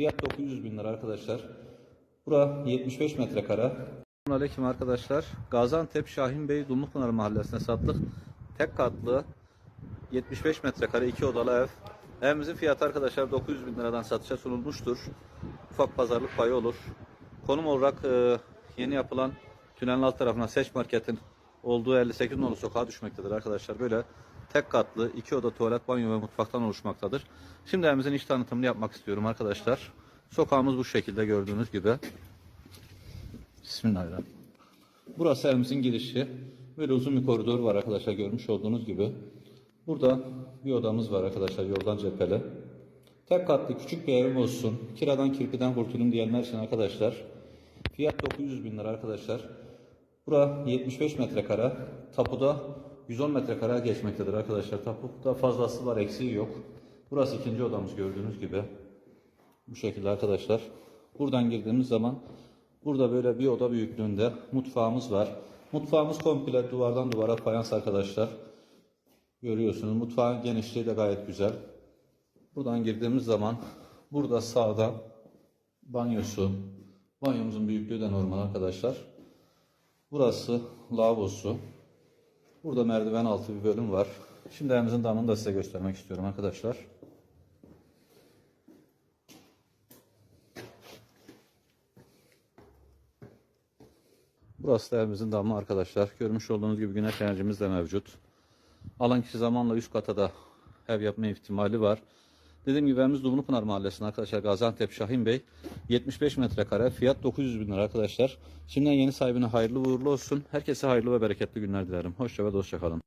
Fiyat 900 bin lira arkadaşlar. Bura 75 metrekare. Aleyküm arkadaşlar. Gaziantep Şahin Bey Dumlupınar Mahallesi'ne sattık. Tek katlı 75 metrekare iki odalı ev. Evimizin fiyatı arkadaşlar 900 bin liradan satışa sunulmuştur. Ufak pazarlık payı olur. Konum olarak e, yeni yapılan tünelin alt tarafına Seç Market'in olduğu 58 nolu sokağa düşmektedir arkadaşlar. Böyle tek katlı iki oda tuvalet, banyo ve mutfaktan oluşmaktadır. Şimdi evimizin iç tanıtımını yapmak istiyorum arkadaşlar. Sokağımız bu şekilde gördüğünüz gibi. Bismillahirrahmanirrahim. Burası evimizin girişi. Böyle uzun bir koridor var arkadaşlar görmüş olduğunuz gibi. Burada bir odamız var arkadaşlar yoldan cepheli. Tek katlı küçük bir evim olsun. Kiradan kirpiden kurtulun diyenler için arkadaşlar. Fiyat 900 bin lira arkadaşlar. Bura 75 metrekare. Tapuda 110 metrekare geçmektedir arkadaşlar. Tapuda fazlası var eksiği yok. Burası ikinci odamız gördüğünüz gibi. Bu şekilde arkadaşlar. Buradan girdiğimiz zaman burada böyle bir oda büyüklüğünde mutfağımız var. Mutfağımız komple duvardan duvara fayans arkadaşlar. Görüyorsunuz mutfağın genişliği de gayet güzel. Buradan girdiğimiz zaman burada sağda banyosu. Banyomuzun büyüklüğü de normal arkadaşlar. Burası lavabosu. Burada merdiven altı bir bölüm var. Şimdi evimizin damını da size göstermek istiyorum arkadaşlar. Burası da evimizin damı arkadaşlar. Görmüş olduğunuz gibi güneş enerjimiz de mevcut. Alan kişi zamanla üst kata da ev yapma ihtimali var. Dediğim gibi evimiz Dumlupınar Mahallesi'nde arkadaşlar Gaziantep Şahin Bey. 75 metrekare fiyat 900 bin lira arkadaşlar. Şimdiden yeni sahibine hayırlı uğurlu olsun. Herkese hayırlı ve bereketli günler dilerim. Hoşça ve dostça kalın.